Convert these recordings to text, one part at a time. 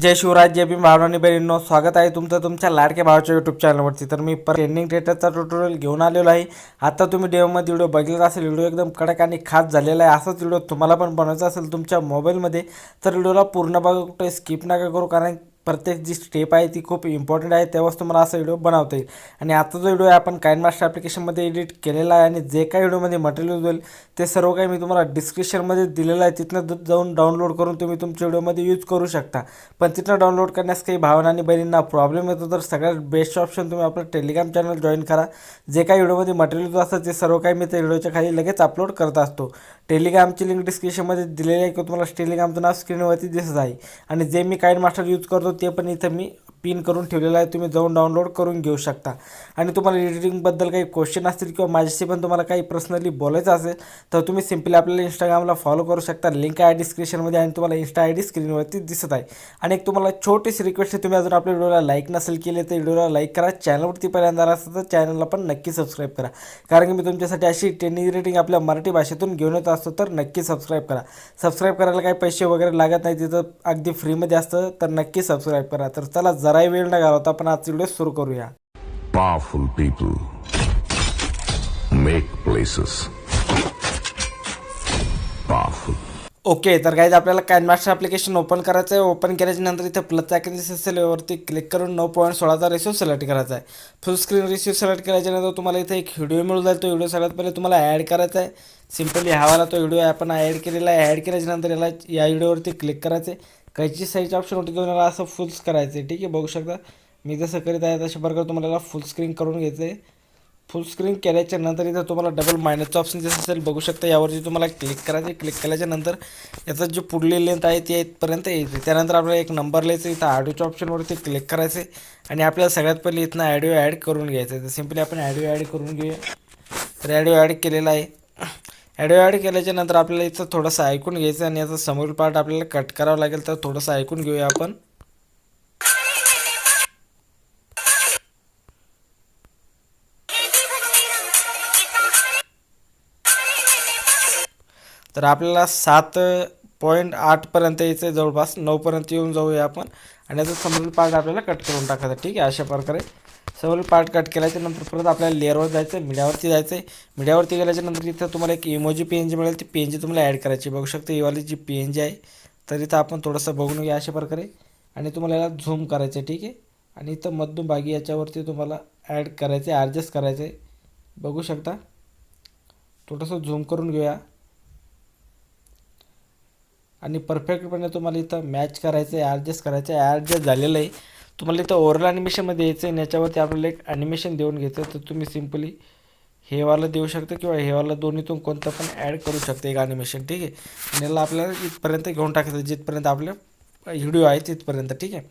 जय शिवराज जय भीम भावनानी बहिणींनो स्वागत आहे तुमचं तुमच्या लाडक्या भावाच्या यूट्यूब चॅनलवरती तर मी ट्रेंडिंग डेटाचा ट्युटोरियल घेऊन आलेलो आहे. आता तुम्ही डेमोमध्ये व्हिडिओ बघितला असेल व्हिडिओ एकदम कडक आणि खास झालेला आहे. असाच व्हिडिओ तुम्हाला पण बनवायचा असेल तुमच्या मोबाईलमध्ये तर व्हिडिओला पूर्ण बघा कुठे स्किप नका करू कारण प्रत्येक जी स्टेप आहे ती खूप इम्पॉर्टंट आहे तेव्हाच तुम्हाला असा व्हिडिओ बनवता येईल. आणि आता जो व्हिडिओ आहे आपण काइन मास्टर ॲप्लिकेशनमध्ये एडिट केलेला आहे आणि जे काही व्हिडिओमध्ये मटेरियल होईल ते सर्व काही मी तुम्हाला डिस्क्रिप्शनमध्ये दिलेलं आहे. तिथनं जाऊन डाउनलोड करून तुम्ही तुमच्या व्हिडिओमध्ये यूज करू शकता. पण तिथनं डाउनलोड करण्यास काही भावना आणि बहिणींना प्रॉब्लेम येतो तर सगळ्यात बेस्ट ऑप्शन तुम्ही आपलं टेलिग्राम चॅनल जॉईन करा. जे काही व्हिडिओमध्ये मटेरियल जो असतं ते सर्व काही मी त्या व्हिडिओच्या खाली लगेच अपलोड करत असतो. टेलिग्रामची लिंक डिस्क्रिप्शनमध्ये दिलेली आहे की तुम्हाला टेलिग्रामचं नाव स्क्रीनवरती दिसत आहे. आणि जे मी काइन मास्टर यूज करतो ते पण इथं मी पिन करून ठेवलेला आहे तुम्ही जाऊन डाउनलोड करून घेऊ शकता. आणि तुम्हाला एडिटिंगबद्दल काही क्वेश्चन असतील किंवा माझ्याशी पण तुम्हाला काही पर्सनली बोलायचं असेल तर तुम्ही सिम्पली आपल्याला इंस्टाग्रामला फॉलो करू शकता. लिंक आहे डिस्क्रिप्शनमध्ये आणि तुम्हाला इंस्टा आय डी स्क्रीनवरती दिसत आहे. आणि एक तुम्हाला छोटीशी रिक्वेस्ट आहे तुम्ही अजून आपल्या व्हिडिओला लाईक नसेल केले तर व्हिडिओला लाईक करा. चॅनलवरती पहिल्यांदा असेल तर चॅनलला पण नक्की सबस्क्राईब करा. कारण की मी तुमच्यासाठी अशी ट्रेनिंग रेटिंग आपल्या मराठी भाषेतून घेऊन येत असतो तर नक्की सबस्क्राईब करा. सबस्क्राईब करायला काही पैसे वगैरे लागत नाही तिथं अगदी फ्रीमध्ये असतं तर नक्की सबस्क्राईब करा. तर चला जराही वेळ न घालवता आपण आजचा व्हिडिओ सुरू करूया. Powerful people make places. Powerful. Okay तर गाईज आपल्याला कॅनमास्टर ॲप्लिकेशन ओपन करायचं आहे. ओपन केल्याच्यानंतर इथं प्लस आयकन दिसत असेल यावरती क्लिक करून नऊ पॉईंट सोळाचा रेशो सिलेक्ट करायचा आहे. फुल स्क्रीन रेशो सिलेक्ट केल्याच्यानंतर तुम्हाला इथे एक व्हिडिओ मिळून जाईल. तो व्हिडिओ सगळ्यात पहिले तुम्हाला ॲड करायचा आहे. सिम्पली हवाला तो व्हिडिओ आपण ॲड केलेला आहे. ॲड केल्याच्यानंतर याला या व्हिडिओवरती क्लिक करायचे कैची साईज ऑप्शन होती तुम्हाला याला असं फुल्स करायचं आहे ठीक आहे बघू शकता. मी जसं करीत आहे तशा प्रकारे तुम्हाला याला फुल स्क्रीन करून घ्यायचं आहे फुल स्क्रीन केल्याच्यानंतर इथं तुम्हाला डबल मायनसचं ऑप्शन जसं असेल बघू शकता यावरती तुम्हाला क्लिक करायचं क्लिक केल्याच्यानंतर याचा जो पुढली लेंथ आहे ती इथपर्यंत यायची. त्यानंतर आपल्याला एक नंबर लिहायचं इथं ऑडिओच्या ऑप्शनवरती क्लिक करायचं आणि आपल्याला सगळ्यात पहिले इथनं ॲडिओ ॲड करून घ्यायचं आहे तर सिम्पली आपण ॲडिओ ॲड करून घेऊया. तर ॲडिओ ॲड केलेला आहे. ॲडिओ ॲड केल्याच्यानंतर आपल्याला इथं थोडंसं ऐकून घ्यायचं आणि याचा समोरील पार्ट आपल्याला कट करावं लागेल तर थोडंसं ऐकून घेऊया आपण. तर आपल्याला सात पॉईंट आठपर्यंत यायचं आहे जवळपास नऊपर्यंत येऊन जाऊया आपण. आणि याचा समोरील पार्ट आपल्याला कट करून टाकायचा ठीक आहे? अशा प्रकारे. समोरील पार्ट कट केल्याच्यानंतर परत आपल्याला लेअरवर जायचं आहे मीडियावरती जायचं आहे. मीडियावरती गेल्याच्यानंतर इथं तुम्हाला एक इमोजी पी एन जी मिळेल ती पी एन जी तुम्हाला ॲड करायची बघू शकता इवाली वाली जी पी एन जी आहे तर इथं आपण थोडंसं बघून घ्या अशा प्रकारे. आणि तुम्हाला याला झूम करायचं आहे ठीक आहे? आणि इथं मध्यभागी याच्यावरती तुम्हाला ॲड करायचं आहे ॲडजस्ट करायचं आहे. बघू शकता? थोडंसं झूम करून घेऊया. आणि परफेक्टपणे तुम्हाला इथं मॅच करायचं आहे ॲडजस्ट करायचं आहे. ॲडजस्ट झालेलं आहे. तुम्हाला इथं ओरल ॲनिमेशनमध्ये यायचं आहे आणि याच्यावरती आपल्याला एक ॲनिमेशन देऊन घ्यायचं तर तुम्ही सिम्पली हेवाला देऊ शकता किंवा हेवाला दोन्हीतून कोणतं पण ॲड करू शकता एक ॲनिमेशन ठीक आहे? आणि याला आपल्याला इथपर्यंत घेऊन टाकायचं जिथपर्यंत आपलं व्हिडिओ आहे तिथपर्यंत ठीक आहे?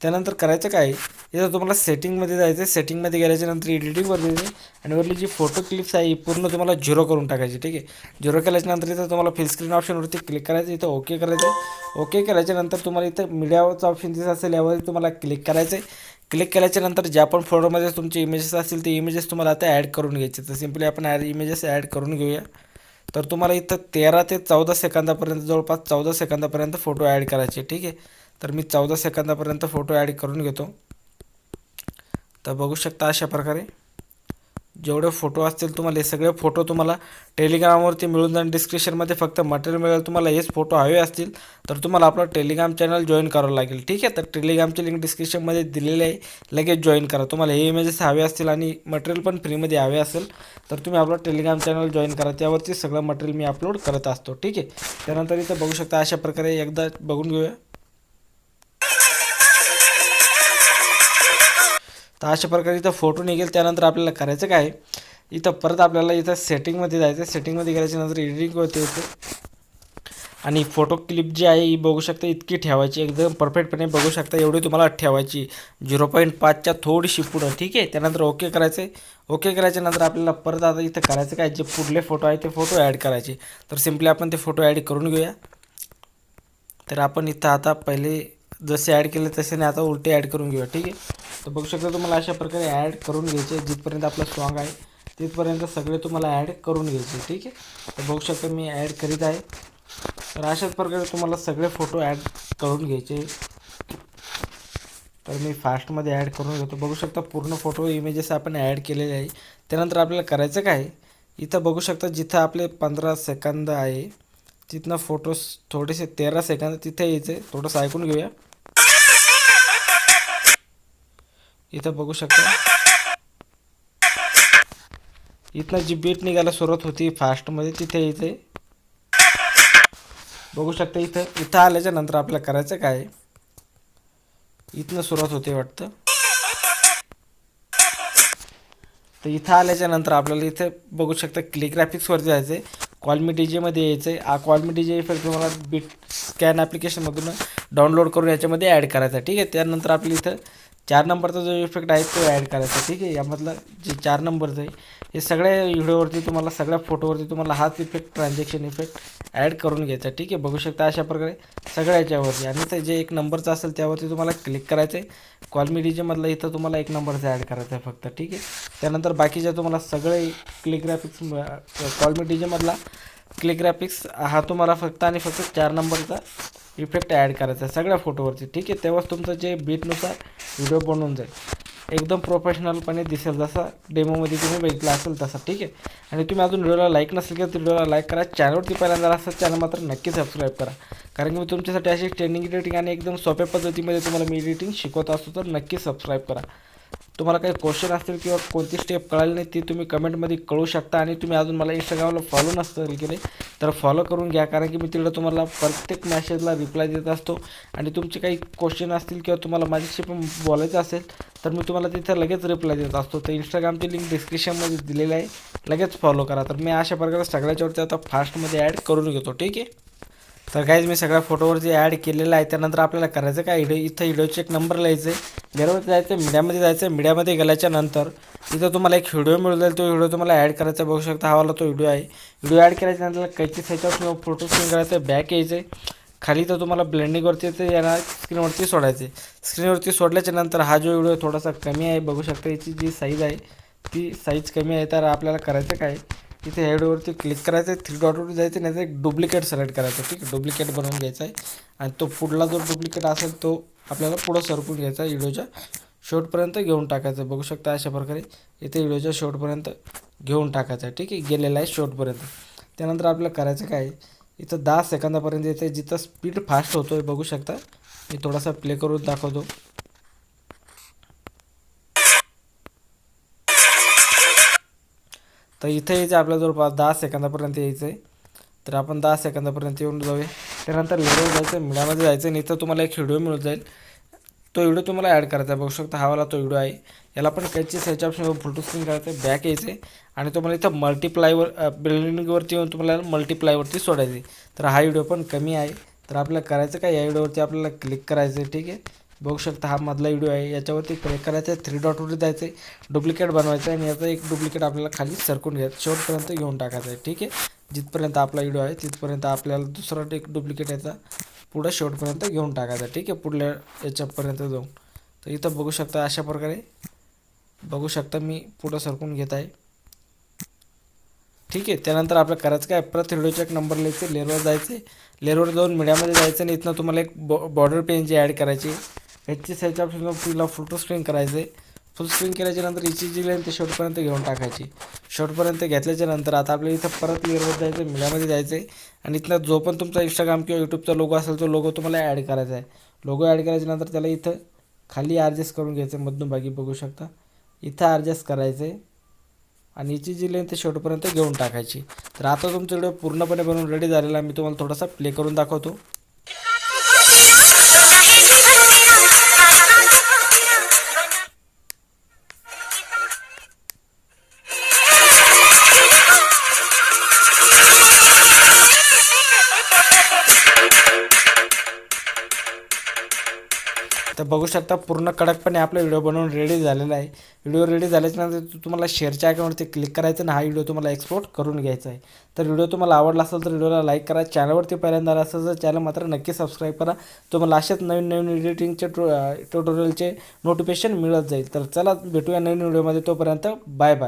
त्यानंतर करायचं काय? इथं तुम्हाला सेटिंगमध्ये जायचं आहे सेटिंगमध्ये गेल्याच्यानंतर एडिटिंगवर जायचं आणि वरली जी फोटो क्लिप्स आहे ही पूर्ण तुम्हाला झिरो करून टाकायची ठीक आहे? झिरो केल्याच्यानंतर इथं तुम्हाला फिल स्क्रीन ऑप्शनवरती क्लिक करायचं इथं ओके करायचं ओके केल्याच्यानंतर तुम्हाला इथं मीडियावरचं ऑप्शन दिसत असेल यावर तुम्हाला क्लिक करायचं आहे क्लिक केल्याच्यानंतर ज्या पण फोटोमध्ये तुमचे इमेजेस असतील ते इमेजेस तुम्हाला आता ॲड करून घ्यायचे. तर सिम्पली आपण ॲड इमेजेस ॲड करून घेऊया. तर तुम्हाला इथं तेरा ते चौदा सेकंदापर्यंत जवळपास चौदा सेकंदापर्यंत फोटो ॲड करायचे ठीक आहे? तर मी चौदा सेकंदापर्यंत फोटो ॲड करून घेतो. तर बघू शकता अशा प्रकारे. जेवढे फोटो असतील तुम्हाला हे सगळे फोटो तुम्हाला टेलिग्रामवरती मिळून जाईल डिस्क्रिप्शनमध्ये फक्त मटेरियल मिळेल तुम्हाला हेच फोटो हवे असतील तर तुम्हाला आपलं टेलिग्राम चॅनल जॉईन करावं लागेल. ठीक आहे? तर टेलिग्रामची लिंक डिस्क्रिप्शनमध्ये दिलेली आहे. लगेच जॉईन करा. तुम्हाला हे इमेजेस हवे असतील आणि मटेरियल पण फ्रीमध्ये हवे असेल तर तुम्ही आपलं टेलिग्राम चॅनल जॉईन करा. त्यावरती सगळं मटेरियल मी अपलोड करत असतो. ठीक आहे? त्यानंतर इथं बघू शकता अशा प्रकारे एकदा बघून घेऊया. तर अशा प्रकारे इथं फोटो निघेल. त्यानंतर आपल्याला करायचं काय? आहे? इथं परत आपल्याला इथं सेटिंगमध्ये जायचं. सेटिंगमध्ये गेल्याच्यानंतर एडिटिंग होते इथं. आणि फोटो क्लिप जी आहे ही बघू शकता इतकी ठेवायची. एकदम परफेक्टपणे बघू शकता. एवढी तुम्हाला ठेवायची. झिरो पॉईंट पाचच्या थोडीशी पुढं. ठीक आहे? त्यानंतर ओके करायचं आहे ओके करायच्यानंतर आपल्याला परत आता इथं करायचं काय? जे पुढले फोटो आहे ते फोटो ॲड करायचे. तर सिम्पली आपण ते फोटो ॲड करून घेऊया. तर आपण इथं आता पहिले जसे ॲड केले तसे नाही आता उलटे ॲड करून घेऊया ठीक आहे? तर बघू शकता तुम्हाला अशा प्रकारे ॲड करून घ्यायचे जिथपर्यंत आपला सॉन्ग आहे तिथपर्यंत सगळे तुम्हाला ॲड करून घ्यायचे ठीक आहे? तर बघू शकता मी ॲड करीत आहे. तर अशाच प्रकारे तुम्हाला सगळे फोटो ॲड करून घ्यायचे. तर मी फास्टमध्ये ॲड करून घेतो. बघू शकता पूर्ण फोटो इमेजेस आपण ॲड केलेले आहे. त्यानंतर आपल्याला करायचं काय? इथं बघू शकता जिथं आपले पंधरा सेकंद आहे तिथनं फोटोस थोडेसे तेरा सेकंद तिथे यायचे. थोडंसं ऐकून घेऊया. इथं बघू शकता. इथनं जी बीट निघायला सुरुवात होती फास्टमध्ये तिथे यायचे बघू शकता इथं इथं आल्याच्यानंतर आपल्याला करायचं काय? इथनं सुरुवात होते वाटतं. तर इथं आल्याच्यानंतर आपल्याला इथं बघू शकता क्लिक ग्राफिक्सवरती जायचं आहे कॉलमी डी जेमध्ये यायचं आहे हा call me D J effect तुम्हाला बीट स्कॅन ॲप्लिकेशनमधून डाउनलोड करून याच्यामध्ये ॲड करायचा. आहे ठीक आहे? त्यानंतर आपल्या इथं चार नंबरचा जो इफेक्ट आहे तो ॲड करायचा ठीक आहे? यामधला जे चार नंबरचं आहे हे सगळ्या व्हिडिओवरती तुम्हाला सगळ्या फोटोवरती तुम्हाला हाच इफेक्ट ट्रान्झॅक्शन इफेक्ट ॲड करून घ्यायचा ठीक आहे? बघू शकता अशा प्रकारे सगळ्या याच्यावरती आणि ते जे एक नंबरचं असेल त्यावरती तुम्हाला क्लिक करायचं आहे कॉलमी डीजेमधला इथं तुम्हाला एक नंबरचं ॲड करायचं आहे फक्त ठीक आहे? त्यानंतर बाकीच्या तुम्हाला सगळे click graphics call me D जेमधला click graphics हा तुम्हाला फक्त आणि फक्त चार नंबरचा इफेक्ट ॲड करायचा आहे. सगळ्या फोटोवरती ठीक आहे? तेव्हाच तुमचं जे बीटनुसार व्हिडिओ बनवून जाईल. एकदम प्रोफेशनलपणे दिसेल जसा. डेमोमध्ये तुम्ही बघितला असेल तसा. ठीक आहे? आणि तुम्ही अजून व्हिडिओला लाईक नसेल केलं तर व्हिडिओला लाईक करा. चॅनलवरती पहिल्यांदा असं चॅनल मात्र नक्की सबस्क्राईब करा. कारण की मी तुमच्यासाठी अशी ट्रेनिंग एडिटिंग आणि एकदम सोप्या पद्धतीमध्ये तुम्हाला मी एडिटिंग शिकवत असतो तर नक्की सबस्क्राईब करा. तुम्हाला काही क्वेश्चन असतील किंवा कोणती स्टेप कळाली नाही ती तुम्ही कमेंटमध्ये कळू शकता आणि तुम्ही अजून मला इंस्टाग्रामला फॉलो नसतं केले तर फॉलो करून घ्या. कारण की मी तिकडं तुम्हाला प्रत्येक मॅसेजला रिप्लाय देत असतो. आणि तुमचे काही क्वेश्चन असतील किंवा तुम्हाला माझ्याशी पण बोलायचं असेल तर मी तुम्हाला तिथं लगेच रिप्लाय देत असतो. तर इंस्टाग्रामची लिंक डिस्क्रिप्शनमध्ये दिलेली आहे. लगेच फॉलो करा. तर मी अशा प्रकारे सगळ्याच्यावरती आता फास्टमध्ये ॲड करून घेतो. ठीक आहे? तर काहीच मी सगळ्या फोटोवरती ॲड केलेलं आहे. त्यानंतर आपल्याला करायचं काय? व्हिडिओ इथं व्हिडिओचे एक नंबर लिहायचं आहे बरोबर जायचं मीडियामध्ये जायचं. आहे मीडियामध्ये गेल्याच्यानंतर इथं तुम्हाला एक व्हिडिओ मिळून जाईल तो व्हिडिओ तुम्हाला ॲड करायचा बघू शकता. हा वाला तो व्हिडिओ आहे. व्हिडिओ ॲड करायच्या नंतर कैची साईडच्या फोटो स्क्रीन करायचं बॅक यायचं आहे खाली तर तुम्हाला ब्लेंडिंगवरती ते येणार स्क्रीनवरती सोडायचे स्क्रीनवरती सोडल्याच्या नंतर हा जो व्हिडिओ थोडासा कमी आहे बघू शकता. याची जी साईज आहे ती साईज कमी आहे. तर आपल्याला करायचं काय? इथे हेडवरती क्लिक करायचं आहे थ्री डॉटवरती जायचं नाही तर एक डुप्लिकेट सिलेक्ट करायचं ठीक आहे? डुप्लिकेट बनवून घ्यायचा आहे आणि तो पुढला जो डुप्लिकेट असेल तो आपल्याला पुढं सरकून घ्यायचा आहे व्हिडिओच्या शेवटपर्यंत घेऊन टाकायचं. बघू शकता अशा प्रकारे इथे व्हिडिओच्या शेवटपर्यंत घेऊन टाकायचं आहे ठीक आहे? गेलेला आहे शेवटपर्यंत त्यानंतर आपल्याला करायचं काय इथं दहा सेकंदापर्यंत येते जिथं स्पीड फास्ट होतो आहे बघू शकता. मी थोडासा प्ले करून दाखवतो. तर इथं यायचं आपल्या जवळपास दहा सेकंदापर्यंत यायचं आहे तर आपण दहा सेकंदापर्यंत येऊन जाऊया. त्यानंतर व्हिडिओ जायचं मिळामध्ये जायचं आणि इथं तुम्हाला एक व्हिडिओ मिळून जाईल. तो व्हिडिओ तुम्हाला ॲड करायचा आहे. बघू शकता हा वाला तो व्हिडिओ आहे. याला पण काहीची सर्च ऑप्शन फोटो स्क्रीन करायचं आहे बॅक यायचं आहे आणि तुम्हाला इथं मल्टिप्लायवर बिल्डिंगवरती येऊन तुम्हाला मल्टिप्लायवरती सोडायचं आहे तर हा व्हिडिओ पण कमी आहे. तर आपल्याला करायचं काय? या व्हिडिओवरती आपल्याला क्लिक करायचं आहे ठीक आहे. बघू शकता हा मधला व्हिडिओ आहे. याच्यावरती क्लिक करायचं आहे थ्री डॉटवरती जायचं आहे डुप्लिकेट बनवायचं आहे आणि याचा एक डुप्लिकेट आपल्याला खाली सरकून घ्यायचं. शेवटपर्यंत घेऊन टाकायचं आहे ठीक आहे? जिथपर्यंत आपला व्हिडिओ आहे तिथपर्यंत आपल्याला दुसरा एक डुप्लिकेट याचा पुढं शेवटपर्यंत घेऊन टाकायचा आहे ठीक आहे? पुढल्या याच्यापर्यंत जाऊन. तर इथं बघू शकता अशा प्रकारे. बघू शकता मी पुढं सरकून घेत आहे. ठीक आहे? त्यानंतर आपलं करायचं काय? परत व्हिडिओचा एक नंबर लिहायचं. लेअरवर जायचं लेअरवर जाऊन मीडियामध्ये जायचं आणि इथनं तुम्हाला एक बॉ बॉर्डर पेनची ॲड करायची ह्याची साईज ऑप्शन तिला फोटो स्क्रीन करायचं आहे फुल स्क्रीन केल्याच्यानंतर हिची जी लाईन ते शेवटपर्यंत घेऊन टाकायची. शेवटपर्यंत घेतल्याच्या नंतर आता आपल्या इथं परत लेअरवर जायचं मीडियामध्ये जायचं आहे आणि इथनं जो पण तुमचा इंस्टाग्राम किंवा यूट्यूबचा लोगो असेल तो लोगो तुम्हाला ॲड करायचा आहे. लोगो ॲड करायच्यानंतर त्याला इथं खाली ॲडजस्ट करून घ्यायचं आहे मधून बघू शकता. इथं ॲडजस्ट करायचं आहे आणि हिची जी लेंथ शेवटपर्यंत घेऊन टाकायची. तर आता तुमचा व्हिडिओ पूर्णपणे बनवून रेडी झालेला मी तुम्हाला थोडासा प्ले करून दाखवतो. बघू शकता पूर्ण कडकपणे आपला व्हिडिओ बनवून रेडी झालेला आहे. व्हिडिओ रेडी झाल्याच्यानंतर तुम्हाला शेअरच्या आयकॉनवरती क्लिक करायचं आणि हा व्हिडिओ तुम्हाला एक्सपोर्ट करून घ्यायचा आहे. तर व्हिडिओ तुम्हाला आवडला असेल तर व्हिडिओला लाईक करा. चॅनलवरती पहिल्यांदा असेल तर चॅनल मात्र नक्की सबस्क्राईब करा. तुम्हाला अशाच नवीन नवीन एडिटिंगचे ट्रो ट्युटोरियलचे नोटिफिकेशन मिळत जाईल. तर चला भेटूया नवीन व्हिडिओमध्ये तोपर्यंत बाय बाय